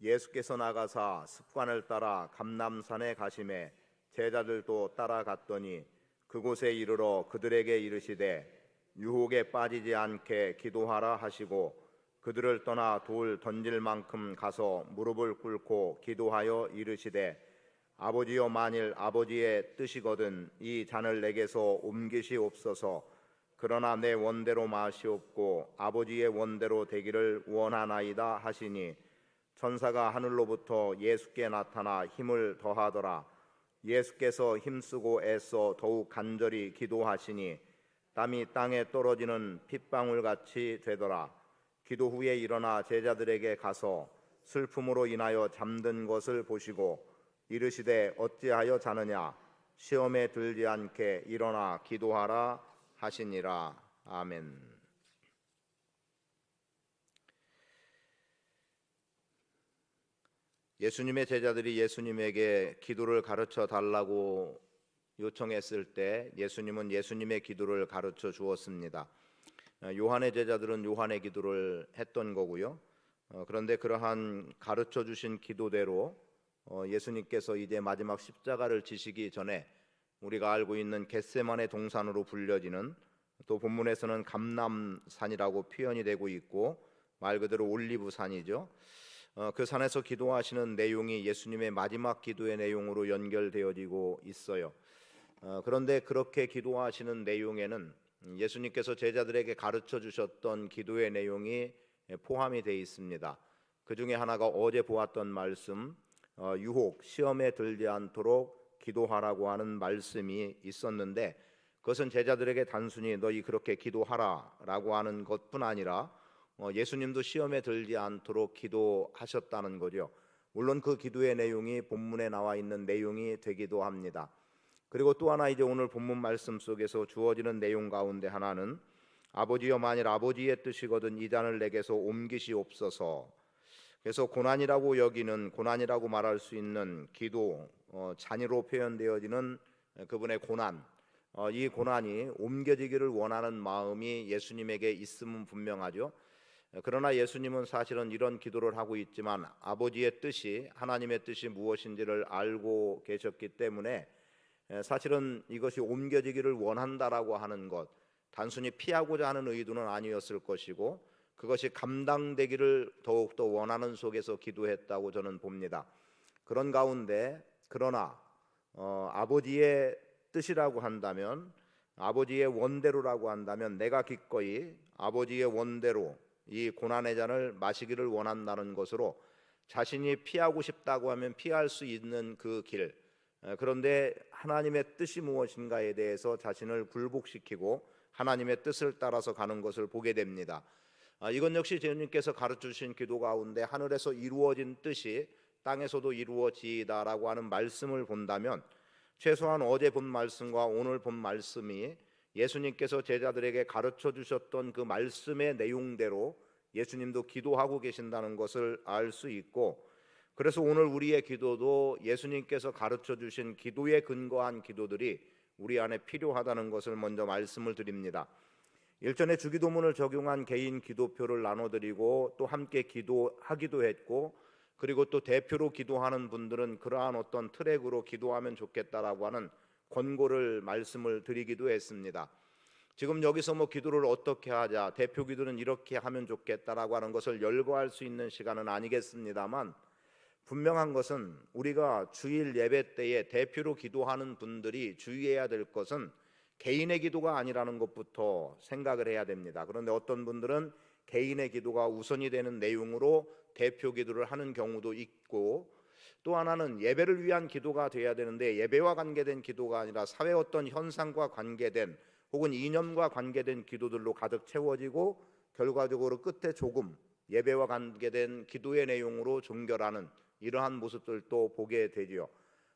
예수께서 나가사 습관을 따라 감남산에 가심에 제자들도 따라갔더니 그곳에 이르러 그들에게 이르시되 유혹에 빠지지 않게 기도하라 하시고 그들을 떠나 돌 던질 만큼 가서 무릎을 꿇고 기도하여 이르시되 아버지여 만일 아버지의 뜻이거든 이 잔을 내게서 옮기시옵소서. 그러나 내 원대로 마시옵고 아버지의 원대로 되기를 원하나이다 하시니 천사가 하늘로부터 예수께 나타나 힘을 더하더라. 예수께서 힘쓰고 애써 더욱 간절히 기도하시니 땀이 땅에 떨어지는 핏방울 같이 되더라. 기도 후에 일어나 제자들에게 가서 슬픔으로 인하여 잠든 것을 보시고 이르시되 어찌하여 자느냐? 시험에 들지 않게 일어나 기도하라 하시니라. 아멘. 예수님의 제자들이 예수님에게 기도를 가르쳐 달라고 요청했을 때 예수님은 예수님의 기도를 가르쳐 주었습니다. 어, 요한의 제자들은 요한의 기도를 했던 거고요. 어, 그런데 그러한 가르쳐 주신 기도대로 어, 예수님께서 이제 마지막 십자가를 지시기 전에 우리가 알고 있는 겟세만의 동산으로 불려지는 또 본문에서는 감남산이라고 표현이 되고 있고 말 그대로 올리브산이죠. 어, 그 산에서 기도하시는 내용이 예수님의 마지막 기도의 내용으로 연결되어지고 있어요. 어, 그런데 그렇게 기도하시는 내용에는 예수님께서 제자들에게 가르쳐 주셨던 기도의 내용이 포함이 되어 있습니다. 그 중에 하나가 어제 보았던 말씀, 어, 유혹, 시험에 들지 않도록 기도하라고 하는 말씀이 있었는데 그것은 제자들에게 단순히 너희 그렇게 기도하라라고 하는 것뿐 아니라 어, 예수님도 시험에 들지 않도록 기도하셨다는 거죠. 물론 그 기도의 내용이 본문에 나와 있는 내용이 되기도 합니다. 그리고 또 하나 이제 오늘 본문 말씀 속에서 주어지는 내용 가운데 하나는 아버지여 만일 아버지의 뜻이거든 이 잔을 내게서 옮기시옵소서. 그래서 고난이라고 여기는 고난이라고 말할 수 있는 기도 어, 잔이로 표현되어지는 그분의 고난 어, 이 고난이 옮겨지기를 원하는 마음이 예수님에게 있음은 분명하죠. 그러나 예수님은 사실은 이런 기도를 하고 있지만 아버지의 뜻이 하나님의 뜻이 무엇인지를 알고 계셨기 때문에 사실은 이것이 옮겨지기를 원한다라고 하는 것 단순히 피하고자 하는 의도는 아니었을 것이고 그것이 감당되기를 더욱더 원하는 속에서 기도했다고 저는 봅니다. 그런 가운데 그러나 어, 아버지의 뜻이라고 한다면 아버지의 원대로라고 한다면 내가 기꺼이 아버지의 원대로 이 고난의 잔을 마시기를 원한다는 것으로 자신이 피하고 싶다고 하면 피할 수 있는 그 길. 그런데 하나님의 뜻이 무엇인가에 대해서 자신을 굴복시키고 하나님의 뜻을 따라서 가는 것을 보게 됩니다. 아, 이건 역시 주님께서 가르쳐 주신 기도 가운데 하늘에서 이루어진 뜻이 땅에서도 이루어지다라고 하는 말씀을 본다면 최소한 어제 본 말씀과 오늘 본 말씀이 예수님께서 제자들에게 가르쳐 주셨던 그 말씀의 내용대로 예수님도 기도하고 계신다는 것을 알 수 있고 그래서 오늘 우리의 기도도 예수님께서 가르쳐 주신 기도에 근거한 기도들이 우리 안에 필요하다는 것을 먼저 말씀을 드립니다. 일전에 주기도문을 적용한 개인 기도표를 나눠드리고 또 함께 기도하기도 했고 그리고 또 대표로 기도하는 분들은 그러한 어떤 트랙으로 기도하면 좋겠다라고 하는 권고를 말씀을 드리기도 했습니다. 지금 여기서 뭐 기도를 어떻게 하자, 대표 기도는 이렇게 하면 좋겠다라고 하는 것을 열거할 수 있는 시간은 아니겠습니다만 분명한 것은 우리가 주일 예배 때에 대표로 기도하는 분들이 주의해야 될 것은 개인의 기도가 아니라는 것부터 생각을 해야 됩니다. 그런데 어떤 분들은 개인의 기도가 우선이 되는 내용으로 대표 기도를 하는 경우도 있고 또 하나는 예배를 위한 기도가 돼야 되는데 예배와 관계된 기도가 아니라 사회 어떤 현상과 관계된 혹은 이념과 관계된 기도들로 가득 채워지고 결과적으로 끝에 조금 예배와 관계된 기도의 내용으로 종결하는 이러한 모습들도 보게 되지요.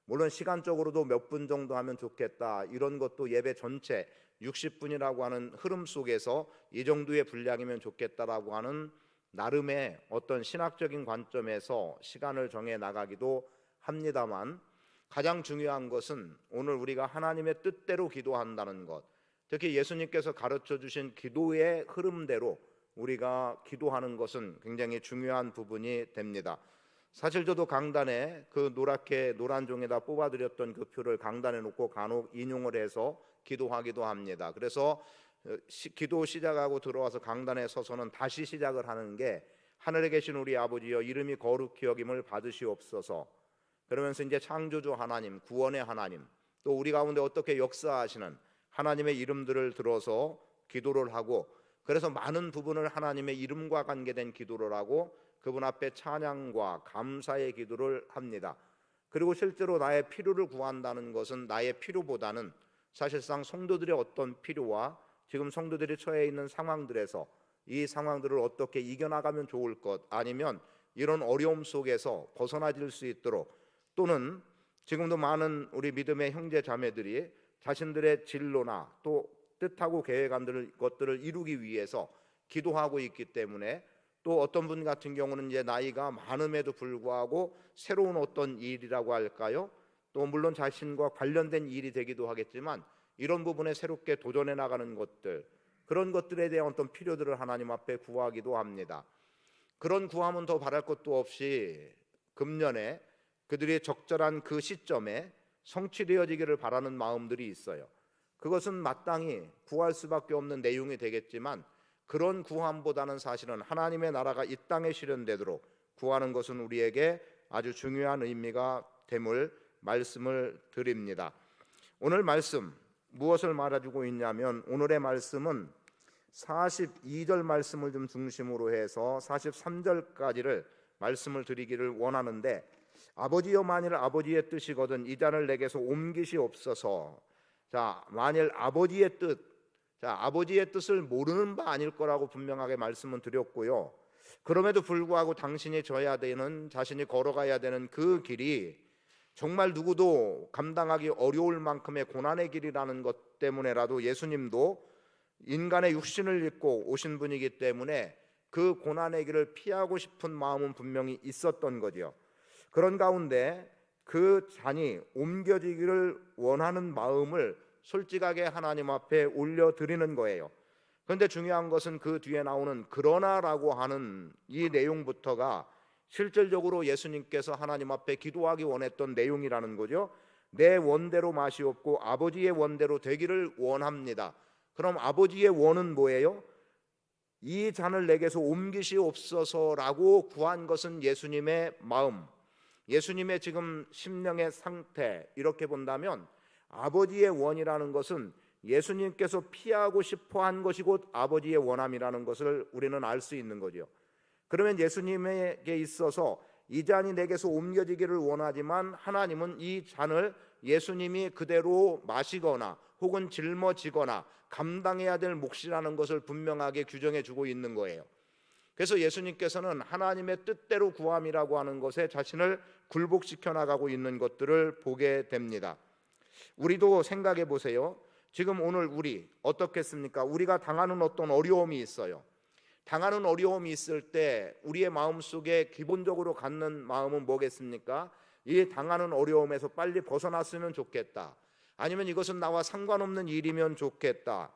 물론 시간적으로도 몇 분 정도 하면 좋겠다 이런 것도 예배 전체 60분이라고 하는 흐름 속에서 이 정도의 분량이면 좋겠다라고 하는 나름의 어떤 신학적인 관점에서 시간을 정해 나가기도 합니다만 가장 중요한 것은 오늘 우리가 하나님의 뜻대로 기도한다는 것, 특히 예수님께서 가르쳐 주신 기도의 흐름대로 우리가 기도하는 것은 굉장히 중요한 부분이 됩니다. 사실 저도 강단에 그 노랗게 노란 종에다 뽑아드렸던 그 표를 강단에 놓고 간혹 인용을 해서 기도하기도 합니다. 그래서 기도 시작하고 들어와서 강단에 서서는 다시 시작을 하는 게 하늘에 계신 우리 아버지여 이름이 거룩히 여김을 받으시옵소서. 그러면서 이제 창조주 하나님, 구원의 하나님, 또 우리 가운데 어떻게 역사하시는 하나님의 이름들을 들어서 기도를 하고 그래서 많은 부분을 하나님의 이름과 관계된 기도를 하고 그분 앞에 찬양과 감사의 기도를 합니다. 그리고 실제로 나의 필요를 구한다는 것은 나의 필요보다는 사실상 성도들의 어떤 필요와 지금 성도들이 처해 있는 상황들에서 이 상황들을 어떻게 이겨나가면 좋을 것 아니면 이런 어려움 속에서 벗어나질 수 있도록 또는 지금도 많은 우리 믿음의 형제 자매들이 자신들의 진로나 또 뜻하고 계획한 것들을 이루기 위해서 기도하고 있기 때문에 또 어떤 분 같은 경우는 이제 나이가 많음에도 불구하고 새로운 어떤 일이라고 할까요? 또 물론 자신과 관련된 일이 되기도 하겠지만 이런 부분에 새롭게 도전해 나가는 것들 그런 것들에 대한 어떤 필요들을 하나님 앞에 구하기도 합니다. 그런 구함은 더 바랄 것도 없이 금년에 그들이 적절한 그 시점에 성취되어지기를 바라는 마음들이 있어요. 그것은 마땅히 구할 수밖에 없는 내용이 되겠지만 그런 구함보다는 사실은 하나님의 나라가 이 땅에 실현되도록 구하는 것은 우리에게 아주 중요한 의미가 됨을 말씀을 드립니다. 오늘 말씀 무엇을 말해주고 있냐면 오늘의 말씀은 42절 말씀을 좀 중심으로 해서 43절까지를 말씀을 드리기를 원하는데 아버지여 만일 아버지의 뜻이거든 이 잔을 내게서 옮기시옵소서. 자, 만일 아버지의 뜻, 자, 아버지의 뜻을 모르는 바 아닐 거라고 분명하게 말씀은 드렸고요. 그럼에도 불구하고 당신이 져야 되는 자신이 걸어가야 되는 그 길이 정말 누구도 감당하기 어려울 만큼의 고난의 길이라는 것 때문에라도 예수님도 인간의 육신을 입고 오신 분이기 때문에 그 고난의 길을 피하고 싶은 마음은 분명히 있었던 거지요. 그런 가운데 그 잔이 옮겨지기를 원하는 마음을 솔직하게 하나님 앞에 올려드리는 거예요. 그런데 중요한 것은 그 뒤에 나오는 그러나라고 하는 이 내용부터가 실질적으로 예수님께서 하나님 앞에 기도하기 원했던 내용이라는 거죠. 내 원대로 맛이 없고 아버지의 원대로 되기를 원합니다. 그럼 아버지의 원은 뭐예요? 이 잔을 내게서 옮기시옵소서라고 구한 것은 예수님의 마음, 예수님의 지금 심령의 상태 이렇게 본다면 아버지의 원이라는 것은 예수님께서 피하고 싶어 한 것이 곧 아버지의 원함이라는 것을 우리는 알 수 있는 거죠. 그러면 예수님에게 있어서 이 잔이 내게서 옮겨지기를 원하지만 하나님은 이 잔을 예수님이 그대로 마시거나 혹은 짊어지거나 감당해야 될 몫이라는 것을 분명하게 규정해 주고 있는 거예요. 그래서 예수님께서는 하나님의 뜻대로 구함이라고 하는 것에 자신을 굴복시켜 나가고 있는 것들을 보게 됩니다. 우리도 생각해 보세요. 지금 오늘 우리 어떻겠습니까? 우리가 당하는 어떤 어려움이 있어요. 당하는 어려움이 있을 때 우리의 마음 속에 기본적으로 갖는 마음은 뭐겠습니까? 이 당하는 어려움에서 빨리 벗어났으면 좋겠다. 아니면 이것은 나와 상관없는 일이면 좋겠다.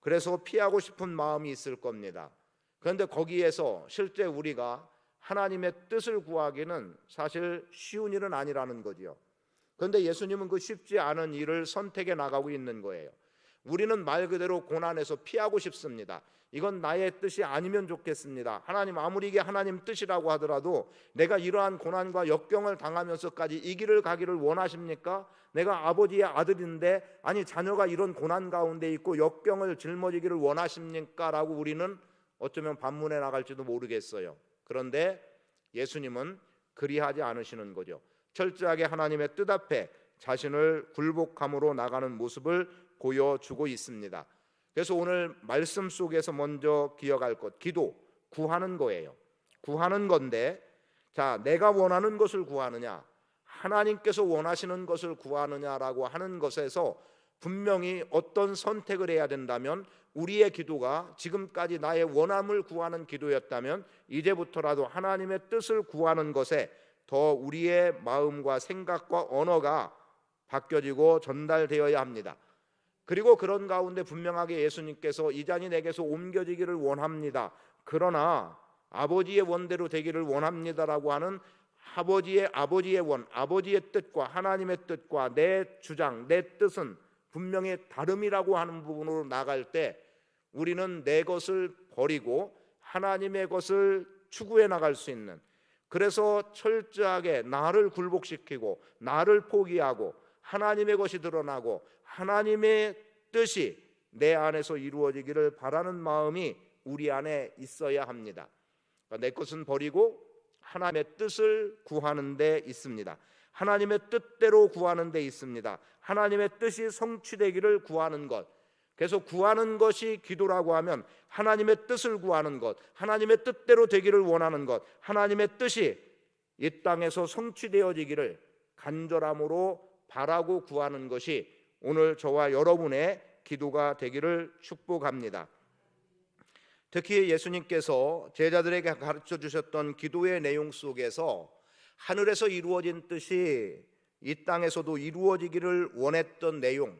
그래서 피하고 싶은 마음이 있을 겁니다. 그런데 거기에서 실제 우리가 하나님의 뜻을 구하기는 사실 쉬운 일은 아니라는 거지요. 그런데 예수님은 그 쉽지 않은 일을 선택해 나가고 있는 거예요. 우리는 말 그대로 고난에서 피하고 싶습니다. 이건 나의 뜻이 아니면 좋겠습니다. 하나님 아무리 이게 하나님 뜻이라고 하더라도 내가 이러한 고난과 역경을 당하면서까지 이 길을 가기를 원하십니까? 내가 아버지의 아들인데 아니 자녀가 이런 고난 가운데 있고 역경을 짊어지기를 원하십니까? 라고 우리는 어쩌면 반문에 나갈지도 모르겠어요. 그런데 예수님은 그리하지 않으시는 거죠. 철저하게 하나님의 뜻 앞에 자신을 굴복함으로 나가는 모습을 보여주고 있습니다. 그래서 오늘 말씀 속에서 먼저 기억할 것, 기도, 구하는 거예요. 구하는 건데, 자, 내가 원하는 것을 구하느냐, 하나님께서 원하시는 것을 구하느냐라고 하는 것에서 분명히 어떤 선택을 해야 된다면 우리의 기도가 지금까지 나의 원함을 구하는 기도였다면 이제부터라도 하나님의 뜻을 구하는 것에 더 우리의 마음과 생각과 언어가 바뀌어지고 전달되어야 합니다. 그리고 그런 가운데 분명하게 예수님께서 이 잔이 내게서 옮겨지기를 원합니다. 그러나 아버지의 원대로 되기를 원합니다라고 하는 아버지의 아버지의 원, 아버지의 뜻과 하나님의 뜻과 내 주장, 내 뜻은 분명히 다름이라고 하는 부분으로 나갈 때 우리는 내 것을 버리고 하나님의 것을 추구해 나갈 수 있는 그래서 철저하게 나를 굴복시키고 나를 포기하고 하나님의 것이 드러나고 하나님의 뜻이 내 안에서 이루어지기를 바라는 마음이 우리 안에 있어야 합니다. 내 것은 버리고 하나님의 뜻을 구하는 데 있습니다. 하나님의 뜻대로 구하는 데 있습니다. 하나님의 뜻이 성취되기를 구하는 것. 그래서 구하는 것이 기도라고 하면 하나님의 뜻을 구하는 것, 하나님의 뜻대로 되기를 원하는 것, 하나님의 뜻이 이 땅에서 성취되어지기를 간절함으로 바라고 구하는 것이 오늘 저와 여러분의 기도가 되기를 축복합니다. 특히 예수님께서 제자들에게 가르쳐 주셨던 기도의 내용 속에서 하늘에서 이루어진 뜻이 이 땅에서도 이루어지기를 원했던 내용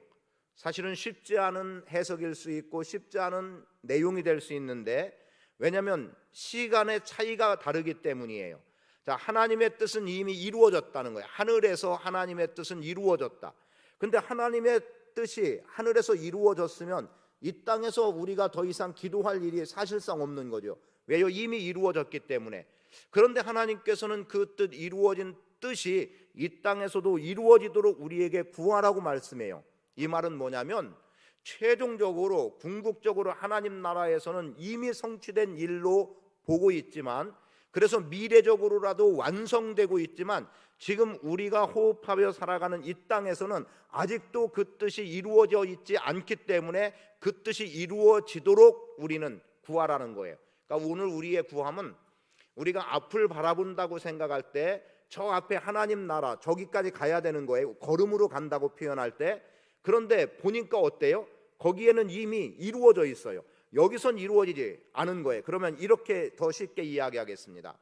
사실은 쉽지 않은 해석일 수 있고 쉽지 않은 내용이 될 수 있는데 왜냐하면 시간의 차이가 다르기 때문이에요. 자 하나님의 뜻은 이미 이루어졌다는 거예요. 하늘에서 하나님의 뜻은 이루어졌다. 근데 하나님의 뜻이 하늘에서 이루어졌으면 이 땅에서 우리가 더 이상 기도할 일이 사실상 없는 거죠. 왜요? 이미 이루어졌기 때문에. 그런데 하나님께서는 그 뜻 이루어진 뜻이 이 땅에서도 이루어지도록 우리에게 구하라고 말씀해요. 이 말은 뭐냐면 최종적으로 궁극적으로 하나님 나라에서는 이미 성취된 일로 보고 있지만 그래서 미래적으로라도 완성되고 있지만 지금 우리가 호흡하며 살아가는 이 땅에서는 아직도 그 뜻이 이루어져 있지 않기 때문에 그 뜻이 이루어지도록 우리는 구하라는 거예요. 그러니까 오늘 우리의 구함은 우리가 앞을 바라본다고 생각할 때 저 앞에 하나님 나라 저기까지 가야 되는 거예요. 걸음으로 간다고 표현할 때 그런데 보니까 어때요? 거기에는 이미 이루어져 있어요. 여기선 이루어지지 않은 거예요. 그러면 이렇게 더 쉽게 이야기하겠습니다.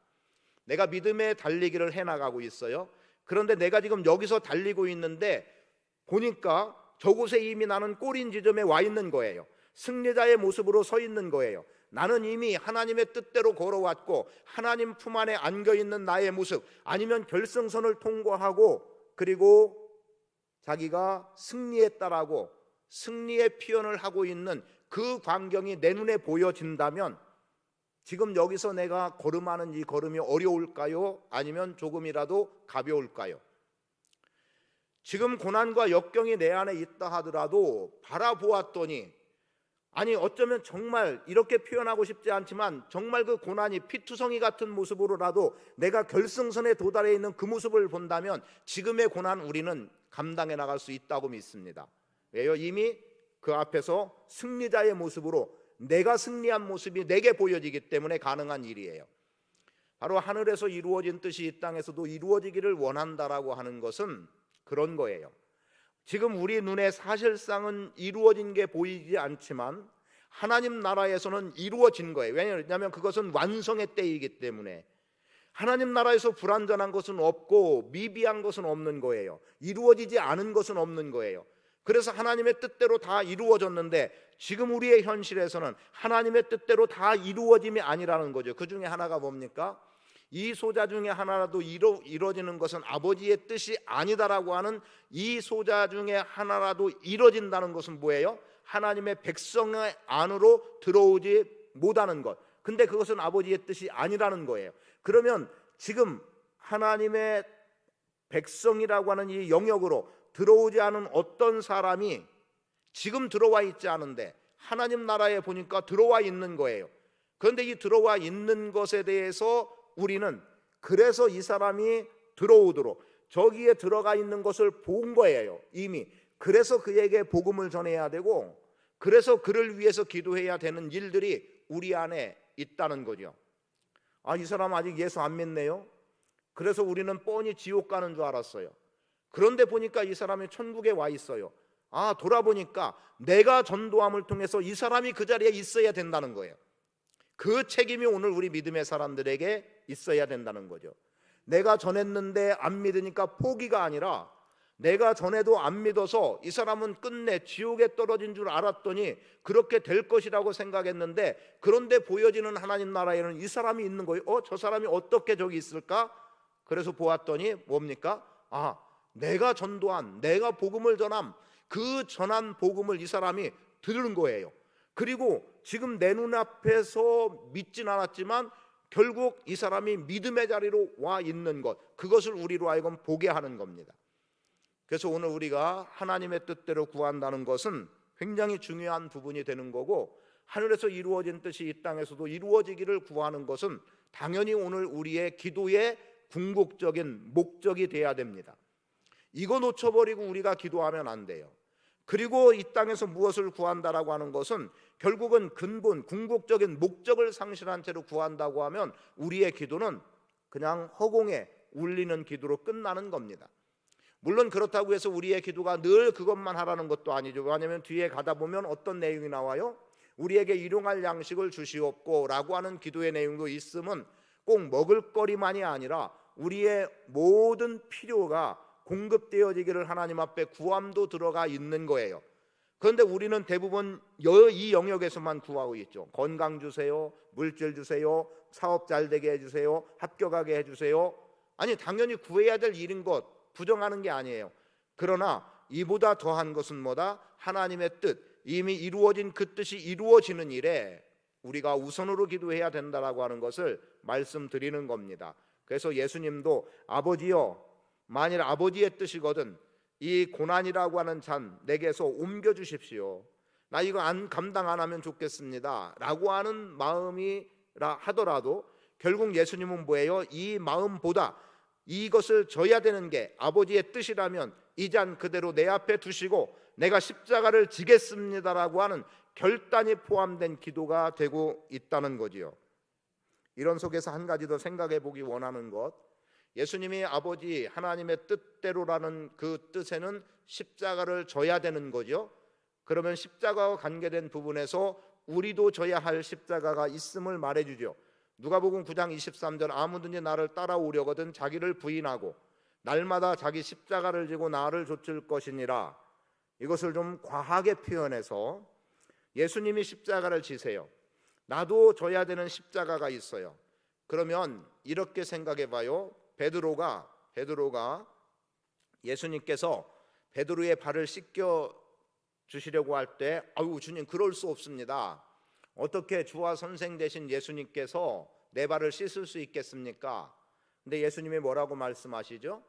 내가 믿음의 달리기를 해 나가고 있어요. 그런데 내가 지금 여기서 달리고 있는데 보니까 저곳에 이미 나는 꼬린 지점에 와 있는 거예요. 승리자의 모습으로 서 있는 거예요. 나는 이미 하나님의 뜻대로 걸어왔고 하나님 품 안에 안겨 있는 나의 모습 아니면 결승선을 통과하고 그리고 자기가 승리했다라고 승리의 표현을 하고 있는 그 광경이 내 눈에 보여진다면 지금 여기서 내가 걸음하는 이 걸음이 어려울까요? 아니면 조금이라도 가벼울까요? 지금 고난과 역경이 내 안에 있다 하더라도 바라보았더니 아니 어쩌면 정말 이렇게 표현하고 싶지 않지만 정말 그 고난이 피투성이 같은 모습으로라도 내가 결승선에 도달해 있는 그 모습을 본다면 지금의 고난 우리는 감당해 나갈 수 있다고 믿습니다. 왜요? 이미 그 앞에서 승리자의 모습으로 내가 승리한 모습이 내게 보여지기 때문에 가능한 일이에요. 바로 하늘에서 이루어진 뜻이 이 땅에서도 이루어지기를 원한다라고 하는 것은 그런 거예요. 지금 우리 눈에 사실상은 이루어진 게 보이지 않지만 하나님 나라에서는 이루어진 거예요. 왜냐하면 그것은 완성의 때이기 때문에 하나님 나라에서 불완전한 것은 없고 미비한 것은 없는 거예요. 이루어지지 않은 것은 없는 거예요. 그래서 하나님의 뜻대로 다 이루어졌는데 지금 우리의 현실에서는 하나님의 뜻대로 다 이루어짐이 아니라는 거죠. 그 중에 하나가 뭡니까? 이 소자 중에 하나라도 이루, 이루어지는 것은 아버지의 뜻이 아니다라고 하는 이 소자 중에 하나라도 이루어진다는 것은 뭐예요? 하나님의 백성의 안으로 들어오지 못하는 것. 근데 그것은 아버지의 뜻이 아니라는 거예요. 그러면 지금 하나님의 백성이라고 하는 이 영역으로 들어오지 않은 어떤 사람이 지금 들어와 있지 않은데 하나님 나라에 보니까 들어와 있는 거예요. 그런데 이 들어와 있는 것에 대해서 우리는 그래서 이 사람이 들어오도록 저기에 들어가 있는 것을 본 거예요. 이미. 그래서 그에게 복음을 전해야 되고 그래서 그를 위해서 기도해야 되는 일들이 우리 안에 있다는 거죠. 아, 이 사람 아직 예수 안 믿네요. 그래서 우리는 뻔히 지옥 가는 줄 알았어요. 그런데 보니까 이 사람이 천국에 와 있어요. 아, 돌아보니까 내가 전도함을 통해서 이 사람이 그 자리에 있어야 된다는 거예요. 그 책임이 오늘 우리 믿음의 사람들에게 있어야 된다는 거죠. 내가 전했는데 안 믿으니까 포기가 아니라 내가 전에도 안 믿어서 이 사람은 끝내 지옥에 떨어진 줄 알았더니 그렇게 될 것이라고 생각했는데 그런데 보여지는 하나님 나라에는 이 사람이 있는 거예요. 어, 저 사람이 어떻게 저기 있을까? 그래서 보았더니 뭡니까? 아, 내가 전도한, 내가 복음을 전함, 그 전한 복음을 이 사람이 들은 거예요. 그리고 지금 내 눈앞에서 믿진 않았지만 결국 이 사람이 믿음의 자리로 와 있는 것, 그것을 우리로 하여금 보게 하는 겁니다. 그래서 오늘 우리가 하나님의 뜻대로 구한다는 것은 굉장히 중요한 부분이 되는 거고 하늘에서 이루어진 뜻이 이 땅에서도 이루어지기를 구하는 것은 당연히 오늘 우리의 기도의 궁극적인 목적이 돼야 됩니다. 이거 놓쳐버리고 우리가 기도하면 안 돼요. 그리고 이 땅에서 무엇을 구한다라고 하는 것은 결국은 근본 궁극적인 목적을 상실한 채로 구한다고 하면 우리의 기도는 그냥 허공에 울리는 기도로 끝나는 겁니다. 물론 그렇다고 해서 우리의 기도가 늘 그것만 하라는 것도 아니죠. 왜냐하면 뒤에 가다 보면 어떤 내용이 나와요? 우리에게 일용할 양식을 주시옵고라고 하는 기도의 내용도 있음은 꼭 먹을 거리만이 아니라 우리의 모든 필요가 공급되어지기를 하나님 앞에 구함도 들어가 있는 거예요. 그런데 우리는 대부분 여- 이 영역에서만 구하고 있죠. 건강 주세요, 물질 주세요, 사업 잘 되게 해주세요, 합격하게 해주세요. 아니 당연히 구해야 될 일인 것 부정하는 게 아니에요. 그러나 이보다 더한 것은 뭐다? 하나님의 뜻 이미 이루어진 그 뜻이 이루어지는 일에 우리가 우선으로 기도해야 된다라고 하는 것을 말씀드리는 겁니다. 그래서 예수님도 아버지여 만일 아버지의 뜻이거든 이 고난이라고 하는 잔 내게서 옮겨 주십시오. 나 이거 안 감당 안 하면 좋겠습니다라고 하는 마음이라 하더라도 결국 예수님은 뭐예요? 이 마음보다 이것을 져야 되는 게 아버지의 뜻이라면 이 잔 그대로 내 앞에 두시고 내가 십자가를 지겠습니다라고 하는 결단이 포함된 기도가 되고 있다는 거지요. 이런 속에서 한 가지 더 생각해 보기 원하는 것. 예수님이 아버지 하나님의 뜻대로라는 그 뜻에는 십자가를 져야 되는 거죠. 그러면 십자가와 관계된 부분에서 우리도 져야 할 십자가가 있음을 말해 주죠. 누가복음 9장 23절 아무든지 나를 따라오려거든 자기를 부인하고 날마다 자기 십자가를 지고 나를 좇을 것이니라. 이것을 좀 과하게 표현해서 예수님이 십자가를 지세요. 나도 져야 되는 십자가가 있어요. 그러면 이렇게 생각해 봐요. 베드로가 베드로가 예수님께서 베드로의 발을 씻겨 주시려고 할 때 아유 주님 그럴 수 없습니다. 어떻게 주와 선생 되신 예수님께서 내 발을 씻을 수 있겠습니까? 근데 예수님이 뭐라고 말씀하시죠?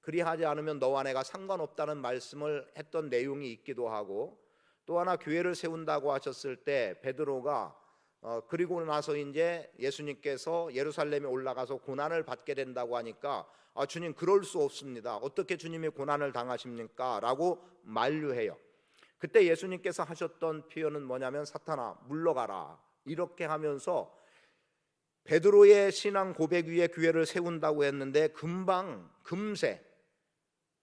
그리하지 않으면 너와 내가 상관없다는 말씀을 했던 내용이 있기도 하고 또 하나 교회를 세운다고 하셨을 때 베드로가 어, 그리고 나서 이제 예수님께서 예루살렘에 올라가서 고난을 받게 된다고 하니까 아, 주님 그럴 수 없습니다. 어떻게 주님이 고난을 당하십니까? 라고 만류해요. 그때 예수님께서 하셨던 표현은 뭐냐면 사탄아 물러가라 이렇게 하면서 베드로의 신앙 고백 위에 교회를 세운다고 했는데 금방 금세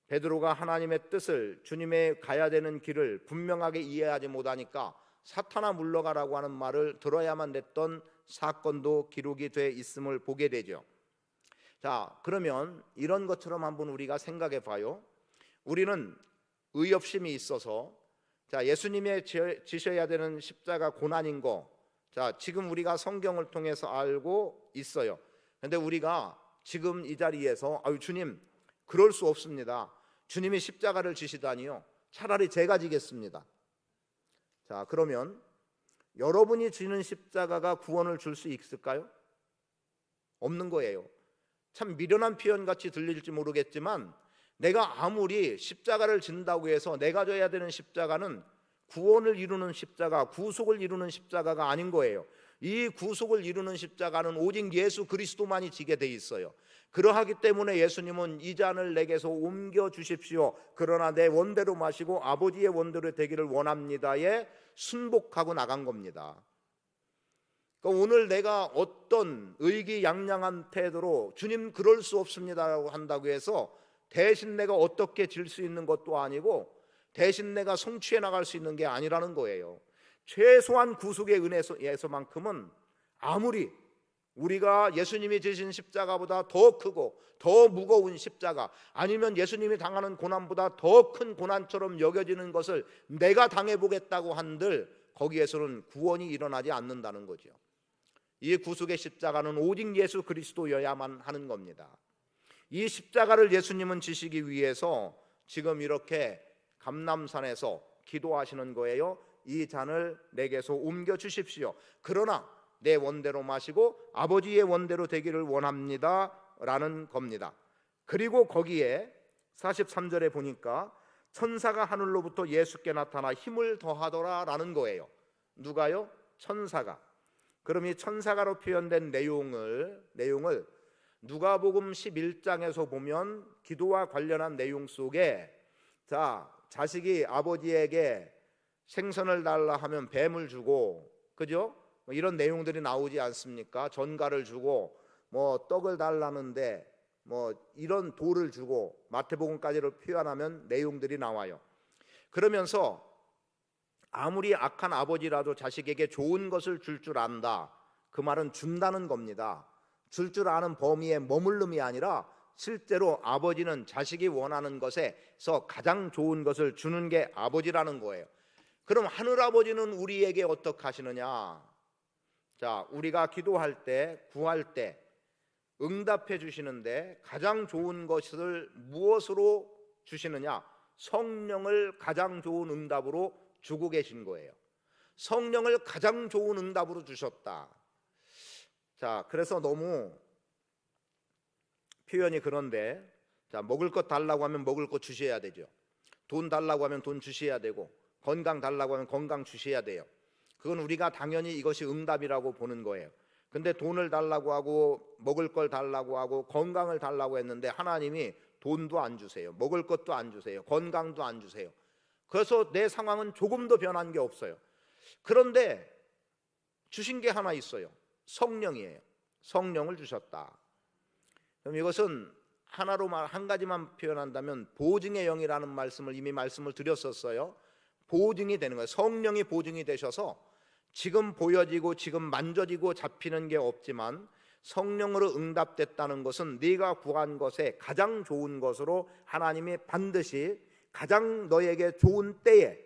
베드로가 하나님의 뜻을 주님의 가야 되는 길을 분명하게 이해하지 못하니까 사탄아 물러가라고 하는 말을 들어야만 됐던 사건도 기록이 돼 있음을 보게 되죠. 자, 그러면 이런 것처럼 한번 우리가 생각해 봐요. 우리는 의협심이 있어서 자, 예수님의 지- 지셔야 되는 십자가 고난인 거. 자, 지금 우리가 성경을 통해서 알고 있어요. 근데 우리가 지금 이 자리에서 아유 주님 그럴 수 없습니다. 주님이 십자가를 지시다니요. 차라리 제가 지겠습니다. 자, 그러면 여러분이 지는 십자가가 구원을 줄 수 있을까요? 없는 거예요. 참 미련한 표현 같이 들릴지 모르겠지만 내가 아무리 십자가를 진다고 해서 내가 져야 되는 십자가는 구원을 이루는 십자가, 구속을 이루는 십자가가 아닌 거예요. 이 구속을 이루는 십자가는 오직 예수 그리스도만이 지게 돼 있어요. 그러하기 때문에 예수님은 이 잔을 내게서 옮겨 주십시오. 그러나 내 원대로 마시고 아버지의 원대로 되기를 원합니다에 순복하고 나간 겁니다. 그러니까 오늘 내가 어떤 의기양양한 태도로 주님 그럴 수 없습니다라고 한다고 해서 대신 내가 어떻게 질 수 있는 것도 아니고 대신 내가 성취해 나갈 수 있는 게 아니라는 거예요. 최소한 구속의 은혜에서만큼은 아무리 우리가 예수님이 지신 십자가보다 더 크고 더 무거운 십자가 아니면 예수님이 당하는 고난보다 더 큰 고난처럼 여겨지는 것을 내가 당해 보겠다고 한들 거기에서는 구원이 일어나지 않는다는 거죠. 이 구속의 십자가는 오직 예수 그리스도여야만 하는 겁니다. 이 십자가를 예수님은 지시기 위해서 지금 이렇게 감남산에서 기도하시는 거예요. 이 잔을 내게서 옮겨 주십시오. 그러나 내 원대로 마시고 아버지의 원대로 되기를 원합니다 라는 겁니다. 그리고 거기에 43절에 보니까 천사가 하늘로부터 예수께 나타나 힘을 더하더라 라는 거예요. 누가요? 천사가. 그럼 이 천사가로 표현된 내용을 내용을 누가복음 11장에서 보면 기도와 관련한 내용 속에 자, 자식이 아버지에게 생선을 달라 하면 뱀을 주고 그죠? 뭐 이런 내용들이 나오지 않습니까? 전가를 주고 뭐 떡을 달라는데 뭐 이런 돌을 주고 마태복음까지를 표현하면 내용들이 나와요. 그러면서 아무리 악한 아버지라도 자식에게 좋은 것을 줄줄 안다. 그 말은 준다는 겁니다. 줄줄 아는 범위에 머물름이 아니라 실제로 아버지는 자식이 원하는 것에서 가장 좋은 것을 주는 게 아버지라는 거예요. 그럼 하늘 아버지는 우리에게 어떻게 하시느냐? 자, 우리가 기도할 때, 구할 때 응답해 주시는데 가장 좋은 것을 무엇으로 주시느냐? 성령을 가장 좋은 응답으로 주고 계신 거예요. 성령을 가장 좋은 응답으로 주셨다. 자, 그래서 너무 표현이 그런데 자, 먹을 것 달라고 하면 먹을 것 주셔야 되죠. 돈 달라고 하면 돈 주셔야 되고 건강 달라고 하면 건강 주셔야 돼요. 그건 우리가 당연히 이것이 응답이라고 보는 거예요. 근데 돈을 달라고 하고 먹을 걸 달라고 하고 건강을 달라고 했는데 하나님이 돈도 안 주세요. 먹을 것도 안 주세요. 건강도 안 주세요. 그래서 내 상황은 조금도 변한 게 없어요. 그런데 주신 게 하나 있어요. 성령이에요. 성령을 주셨다. 그럼 이것은 하나로만 한 가지만 표현한다면 보증의 영이라는 말씀을 이미 말씀을 드렸었어요. 보증이 되는 거예요. 성령이 보증이 되셔서 지금 보여지고 지금 만져지고 잡히는 게 없지만 성령으로 응답됐다는 것은 네가 구한 것에 가장 좋은 것으로 하나님이 반드시 가장 너에게 좋은 때에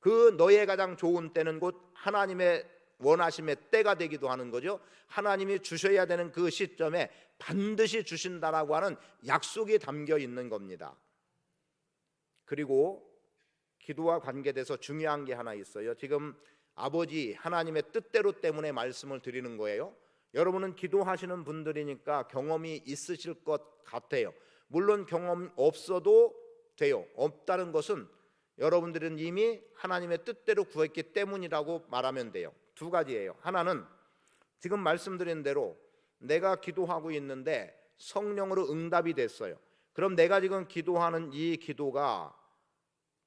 그 너의 가장 좋은 때는 곧 하나님의 원하심의 때가 되기도 하는 거죠. 하나님이 주셔야 되는 그 시점에 반드시 주신다라고 하는 약속이 담겨 있는 겁니다. 그리고 기도와 관계돼서 중요한 게 하나 있어요. 지금 아버지 하나님의 뜻대로 때문에 말씀을 드리는 거예요. 여러분은 기도하시는 분들이니까 경험이 있으실 것 같아요. 물론 경험 없어도 돼요. 없다는 것은 여러분들은 이미 하나님의 뜻대로 구했기 때문이라고 말하면 돼요. 두 가지예요. 하나는 지금 말씀드린 대로 내가 기도하고 있는데 성령으로 응답이 됐어요. 그럼 내가 지금 기도하는 이 기도가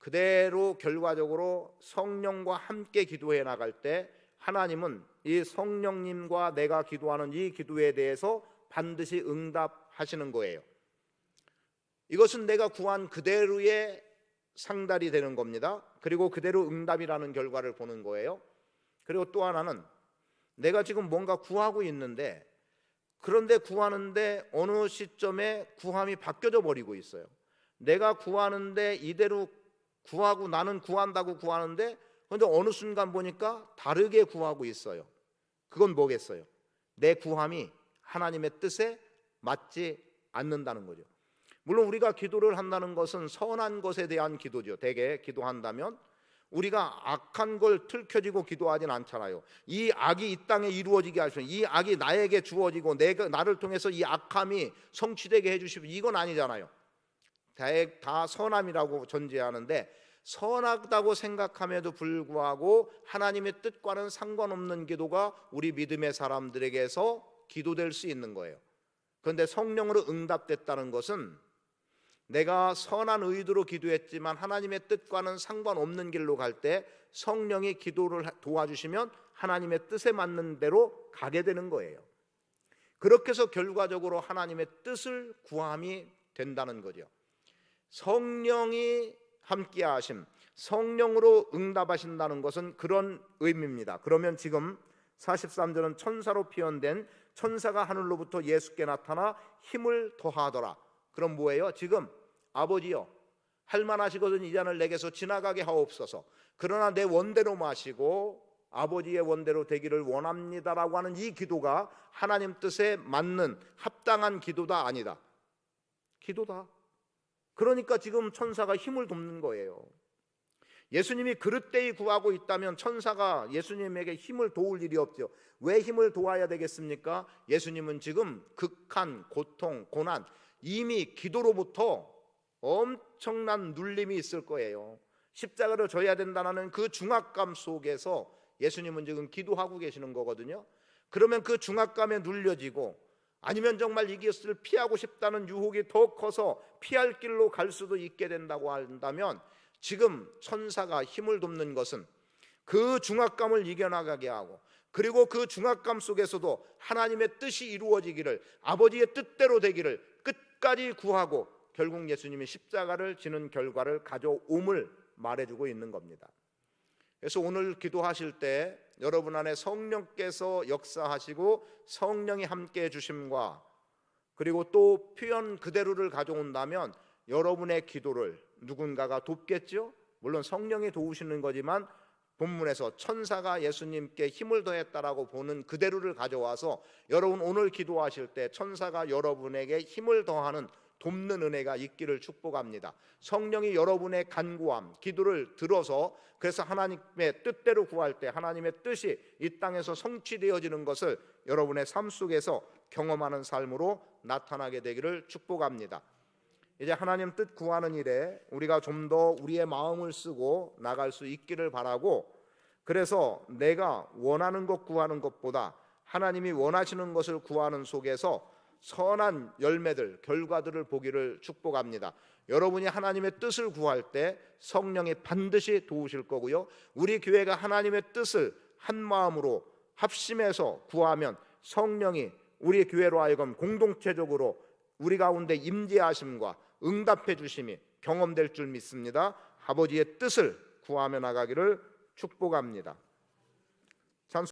그대로 결과적으로 성령과 함께 기도해 나갈 때 하나님은 이 성령님과 내가 기도하는 이 기도에 대해서 반드시 응답하시는 거예요. 이것은 내가 구한 그대로의 상달이 되는 겁니다. 그리고 그대로 응답이라는 결과를 보는 거예요. 그리고 또 하나는 내가 지금 뭔가 구하고 있는데 그런데 구하는데 어느 시점에 구함이 바뀌어져 버리고 있어요. 내가 구하는데 이대로 구하고 나는 구한다고 구하는데 그런데 어느 순간 보니까 다르게 구하고 있어요. 그건 뭐겠어요? 내 구함이 하나님의 뜻에 맞지 않는다는 거죠. 물론 우리가 기도를 한다는 것은 선한 것에 대한 기도죠. 대개 기도한다면 우리가 악한 걸 틀켜지고 기도하진 않잖아요. 이 악이 이 땅에 이루어지게 하시고 이 악이 나에게 주어지고 내가 나를 통해서 이 악함이 성취되게 해 주시고 이건 아니잖아요. 다, 다 선함이라고 전제하는데 선하다고 생각함에도 불구하고 하나님의 뜻과는 상관없는 기도가 우리 믿음의 사람들에게서 기도될 수 있는 거예요. 그런데 성령으로 응답됐다는 것은 내가 선한 의도로 기도했지만 하나님의 뜻과는 상관없는 길로 갈 때 성령이 기도를 도와주시면 하나님의 뜻에 맞는 대로 가게 되는 거예요. 그렇게 해서 결과적으로 하나님의 뜻을 구함이 된다는 거죠. 성령이 함께 하심, 성령으로 응답하신다는 것은 그런 의미입니다. 그러면 지금 43절은 천사로 표현된 천사가 하늘로부터 예수께 나타나 힘을 더하더라. 그럼 뭐예요? 지금 아버지요. 할만하시거든 이 잔을 내게서 지나가게 하옵소서. 그러나 내 원대로 마시고 아버지의 원대로 되기를 원합니다라고 하는 이 기도가 하나님 뜻에 맞는 합당한 기도다 아니다. 기도다. 그러니까 지금 천사가 힘을 돕는 거예요. 예수님이 그릇되이 구하고 있다면 천사가 예수님에게 힘을 도울 일이 없죠. 왜 힘을 도와야 되겠습니까? 예수님은 지금 극한 고통, 고난, 이미 기도로부터 엄청난 눌림이 있을 거예요. 십자가를 져야 된다는 그 중압감 속에서 예수님은 지금 기도하고 계시는 거거든요. 그러면 그 중압감에 눌려지고 아니면 정말 이것을 피하고 싶다는 유혹이 더 커서 피할 길로 갈 수도 있게 된다고 한다면 지금 천사가 힘을 돕는 것은 그 중압감을 이겨나가게 하고 그리고 그 중압감 속에서도 하나님의 뜻이 이루어지기를 아버지의 뜻대로 되기를 끝까지 구하고 결국 예수님이 십자가를 지는 결과를 가져옴을 말해주고 있는 겁니다. 그래서 오늘 기도하실 때 여러분 안에 성령께서 역사하시고 성령이 함께 해 주심과 그리고 또 표현 그대로를 가져온다면 여러분의 기도를 누군가가 돕겠죠? 물론 성령이 도우시는 거지만 본문에서 천사가 예수님께 힘을 더했다라고 보는 그대로를 가져와서 여러분 오늘 기도하실 때 천사가 여러분에게 힘을 더하는 돕는 은혜가 있기를 축복합니다. 성령이 여러분의 간구함, 기도를 들어서 그래서 하나님의 뜻대로 구할 때 하나님의 뜻이 이 땅에서 성취되어지는 것을 여러분의 삶 속에서 경험하는 삶으로 나타나게 되기를 축복합니다. 이제 하나님 뜻 구하는 일에 우리가 좀 더 우리의 마음을 쓰고 나갈 수 있기를 바라고 그래서 내가 원하는 것 구하는 것보다 하나님이 원하시는 것을 구하는 속에서 선한 열매들, 결과들을 보기를 축복합니다. 여러분이 하나님의 뜻을 구할 때 성령이 반드시 도우실 거고요. 우리 교회가 하나님의 뜻을 한 마음으로 합심해서 구하면 성령이 우리 교회로 하여금 공동체적으로 우리 가운데 임재하심과 응답해 주심이 경험될 줄 믿습니다. 아버지의 뜻을 구하며 나가기를 축복합니다.